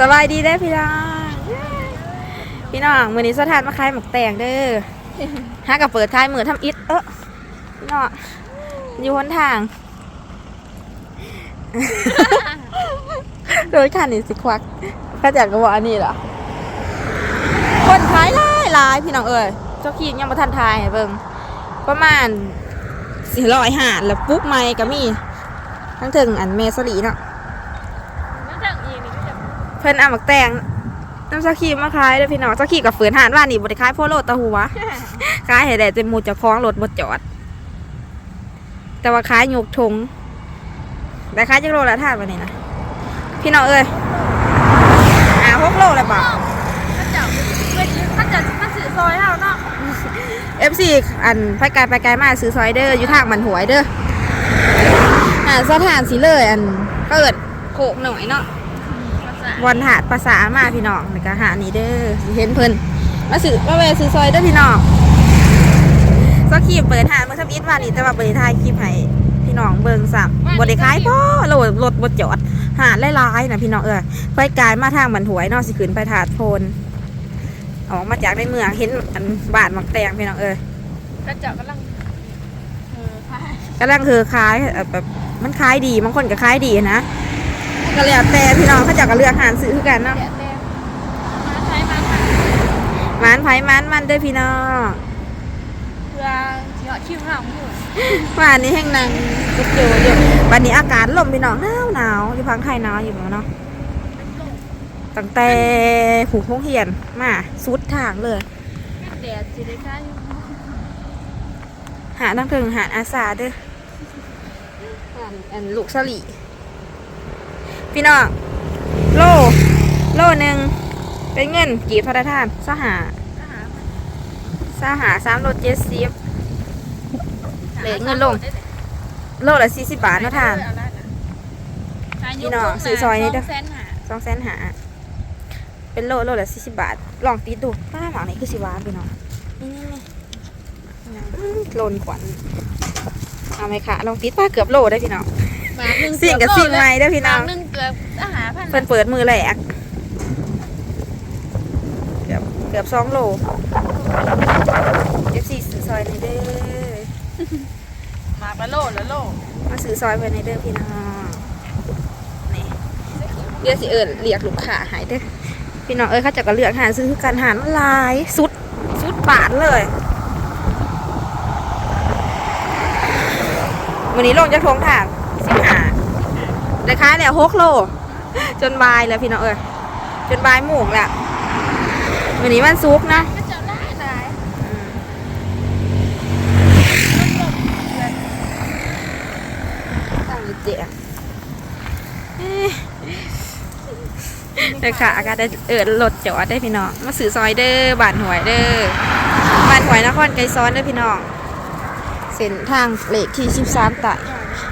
สบายดีได้พี่น้อง พี่น้องมือนี้สถานมาขายหมกแตงเด้อฮากับเปิดท้ายมือทำอิฐเออพี่น้องอยู่หนทางโดยคันนี่สิควักข้าจักก็บอกอันนี้เหรอคนขายหลายหลายพี่น้องเอ้ยเจ้าขี้ยังมาทันทายให้เบิ่งประมาณสี่ร้อยหาดแล้วปุ๊บไม้ก็มีทั้งถึงอันเมสลีเนาะ นั่นจังอีนี่ก็จะ เพิ่นเอาหมักแตงน้ำเจ้าขี้มาขายเด้อพี่น้องเจ้าขี้กับฝืนหานว่านี่บ่ได้ขายโพโลตะหัวขายให้ได้แต่หมู่เจ้าของรถบ่จอด แต่ว่าขายยกทงได้ขายจักโลละท่านวันนี้นะพี่น้องเอ้ยอ่าหกโลแล้วบ่ถ้าจับถ้าจับถ้าสื่อซอยเราเนาะ FC อันไปไกลไปไกลมาซื้อซอยเด้ออยู่ทางมันหวยเด้ออ่าสถานสิเลยอันเปิดโขกหน่อยเนาะ ภาษาวันหาดภาษามาพี่น้องแล้วก็หานี่เด้อสิเห็นเพิ่นมาซื้อมาแวะซื้อซอยเด้อพี่น้องซอกคลิปเปิดหาดเมื่อทับอิฐว่านี่แต่ว่าบ่ได้ถ่ายคลิปให้พี่น้องเบิ่งซ้ำบ่ได้ขายพ่อโหลดรถบ่จอด หาดหลายๆนะพี่น้องเอ้ยไปกายมาทางบันหวยเนาะสิขึ้นไปถาดโพนออกมาจากในเมืองเห็นอันบ้านมักแตงพี่น้องเอ้ยถ้าจับกำลังเออพายกำลังคือขายเอ่อแบบมันขายดีบางคนก็ขายดีนะ ก็แล้วแต่พี่น้องเขาเจะก็เลือกหานซื้อคือกันเนาะเดี๋ยวเต็มมาใช้มาค่ะมันไผมันมันเด้อพี่น้องเพื่อเฉาะคิ้วหางหมูว่านี้แห้งนางกุดเจออยู่วันนี้อากาศลมพี่น้องหนาวหนาวอยู่พังไทยหนาวอยู่เนาะตั้งแต่ผูกพงเหียนมาสุดทางเลยแดดสิได้ค่าอยู่หาทั้งถึงหาอาสาเด้ออันอันลูกสลี พี่น้องโลโลหนึ่งเป็นเงินกี่พระทานสหาอาหารสหาสามโลเจ็ดสิบเหลือเงินลง โลละสี่สิบบาทเนาะทานพี่น้องซื้อซอยนี้เด้อแสนหาสองแสนหาเป็นโลโลละสี่สิบบาท ลองตีดูป้าหมังนี่คือสิหวานพี่น้องนี่นี่นี่อื้อโลนขวัญเอาไหมคะลองตีป้าเกือบโลได้พี่น้อง หมากหนึ่งสิ่งกับสิ่งใหม่เด้อพี่น้องหมากหนึ่งเกือบอาหารพันเพิ่นเปิดมือแหลกเกือบเกือบสองโลเอฟซีซื้อซอยในเด้อหมากละโลละโลมาซื้อซอยไปในเด้อพี่น้องนี่เรียกสิเอิญเรียกลูกค้าหายเด้อพี่น้องเอ้ยเขาจะก็เลือกหารซื้อคือการหารหลายสุดสุดบาทเลยวันนี้ลงจากทงทาง สิบห้าได้ค้ายแล้วหกโล จนบายแล้วพี่น้องเอ้ยจนบายโมุ่งแล้ววันนี้วันซุกร์นะก็จะได้หลายตั้งเจียเด้ค่ะอากาศได้เอิดรถจอดได้พี่น้องมาสื่อซอยเด้อบานหวยเด้อบานหวยนครไกรซ้อนเด้อพี่น้องเส้นทางเลขที่13ไต่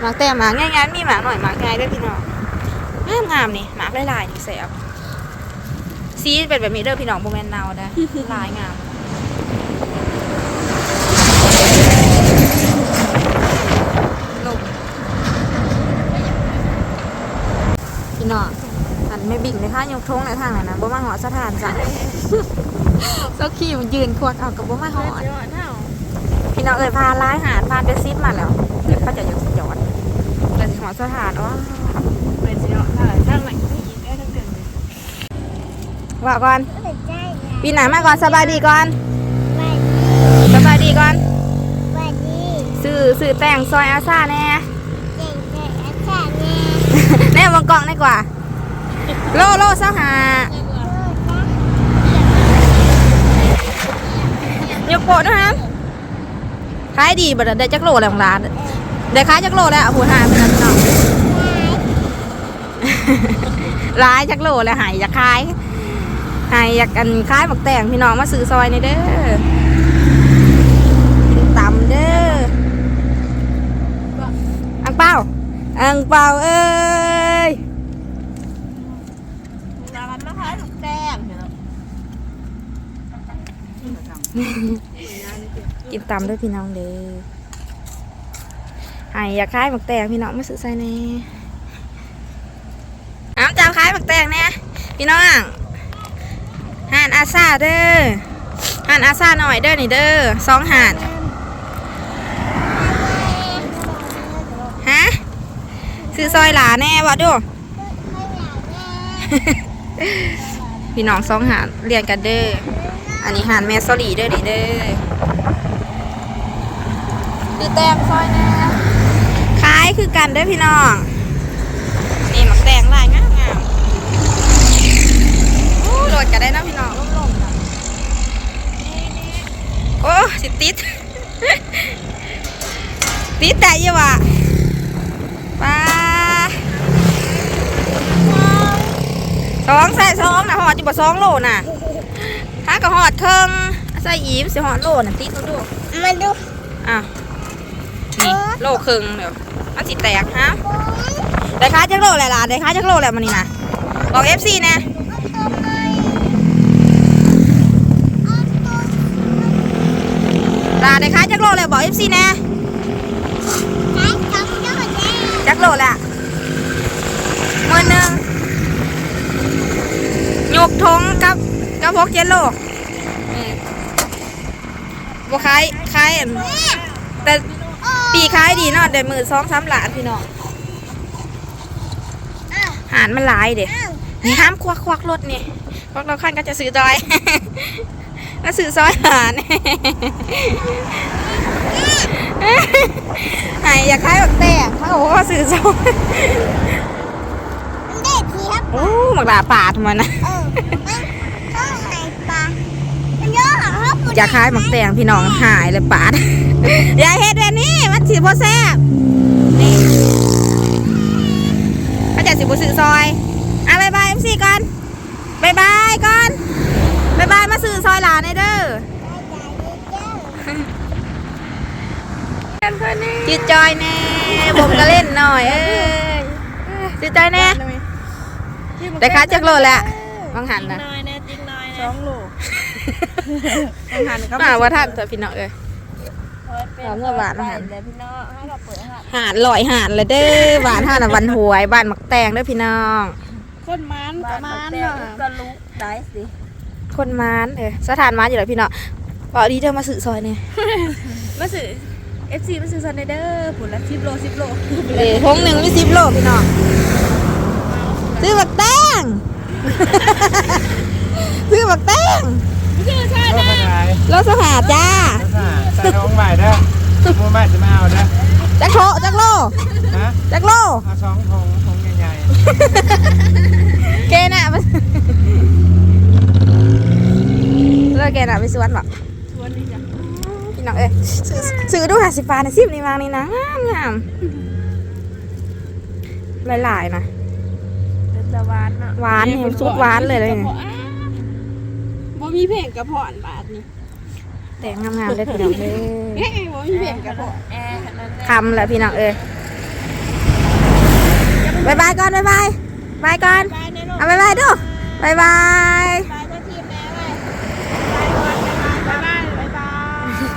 หมากแต่หมากง่ายๆมีหมากหน่อยหมากง่ายเด้อพี่น้องงามงามๆนี่หมากลายๆนี่แสบสีเป็นแบบนี้เด้อพี่น้องโบแมนเนาได้อลายงามลงพี่น้องอันไม่บิ่งเลยค่ะยกทงในทางไหนนะบ่มาหอดสถานจ้ะเจ้าขี้มันยืนควักเอากับบ่มาหอดเดี๋ยวเท่าพี่น้องเอ่ยพาร้ายหาดพานไปซิดมาแล้วเดี๋ยวเขาจะยกจอดแต่ หอดสถานว่าเป็นเสียวถ้าช่างใหม่ที่ยินได้ทั้งเดือนเลยว่าก่อนปีหนามาก่อนสบายดีก่อนสบายดีก่อนซื้อซื้อแต่งซอยอาซาแน่แน่วงกล่องได้กว่า โลโลเสาหายกโปะด้วยฮะขายดีบ่ได้จักโลแล้วของร้านได้ขายจักโลแล้วหัวหาเป็นน้อง ร้ายจักโลแล้วหายอยากขายหายอยากกันขายหมกแต่งพี่น้องมาซื้อซอยในเด้อกินตำเด้ออังเป้าอังเป้าเอ้ยร้านมะพร้าวถูกแต้มเห็นไหมกินตำด้วยพี่น้องเด้อหายอยากขายหมกแต่งพี่น้องมาซื้อซอยแน่อ้ามจามขายหม กแตงแน่พี่น้องห่านอาซาเด้อห่านอาซาหน่อยเด้อนี่เด้อสองห่านฮะซื้อซอยหลาแน่บ่ดูพี่น้องสองหานเรียนกันเด้ออันนี้หานแม่สลีเด้อนี่เด้อคือแตงซอยแน่คล้ายคือกันเด้อพี่น้องนี่หมักแตงลายงา มงามโอ้โดกันได้นะพี่น้องล่มๆนะโอ้สิติด ติดแต่ยี่วะปลาสองใส่สองนะหอดจิบสองโลน่ะถ้าก็หอดเครื่องใส่อีมสิหอดโลน่ะติดดูดูมาดูอะนี่โลครึ่งเดี๋ยวมันสิแตกฮะได้ค่าจักโลแหละล่ะได้ค่าจักโลแหละมันนี่นะบอกเอฟซีนะ ล่ะได้ค่าจักโลแหละบอกเอฟซีนะจักโลแหละหมื่นหนึ่งยกทงกับกับพกเจนโลอืมบ่ขายขายอันแต่ปีขายดีเนาะได้มือสองสามหลานพี่น้องหารมันหลายเด็นี่ห้ามควักควักรถนี่ควักรถคันก็จะซื้อจอย ก็ซื้อซอยหารไหนอยากขายแบบแตกเขาบอกว่าซื้อซอยเด็กทีครับโอ้หมักหลาป่าทำไมนะเออมันต้องไหนปลามันเยอะเหรอครับอยากขายหมักแตงพี่น้องหายเลยปาดอย่าเฮ็ดแบบนี้มันสิบ่แซ่บนี่ก็จะสิบ่ซื้อซอยอะบายบาย MC ก่อนบายบายก่อนบายบายมาซื้ อซอยหลานในเด้อจืดจอยแน่ผมก็เล่นหน่อยเอ้ยจืดจอยแน่แต่ค่าจักโลแหละบางหันนะน้อยนะจริงน้อยสนะองโลต้องหันครับอ่าว่าท่านเถอะพี่น้องเอ้ยเอาเมื่อวานอาหารเลยพี่น้องให้เราเปิดค่ะหาดลอยหาดเลยเด้อหวานห่านอะวันหวยบ้านหมักแตงเด้อพี่น้องคนมันประมาณเนาเนาะก็รู้ได้สิ คนมานเออสถานมานอยู่แล้วพี่น้องบอกดีเด้อมาสื่อซอยเนี่ยมาซื้อ FC มาซื้อซันเดอร์ผลละ10โล10โลเออทงหนึ่งมีสิบโลพี่น้องซื้อหมักแตงซื้อหมักแตงซื้อใช่รถขายรถสหาจ้ารถขายใส่ท้องใหม่เด้อมูใหม่จะมาเอาเด้อจักโลจักโลฮะจักโลเอาสองทงทงใหญ่เกน่ะ มาเลิกเกน่ะไปสวนบอกชวนนี่จ้ะพี่น้องเอ้ยซื้อดูหาสิบบาทในสิบนี่วางนี่นะงามงามหลายๆนะเป็นตะวันเนาะหวานนี่ซุปหวานเลยเลยเนี่ยบ่มีเพลงกระเพาะอันบาทนี่แต่งงามๆเลยพี่น้องเอ้ยเฮ้ยบ่มีเพลงกระเพาะแอร์นั่นคำแหละพี่น้องเอ้ยบายบายก่อนบายบายบายก่อนเอาบายบายดูบายบาย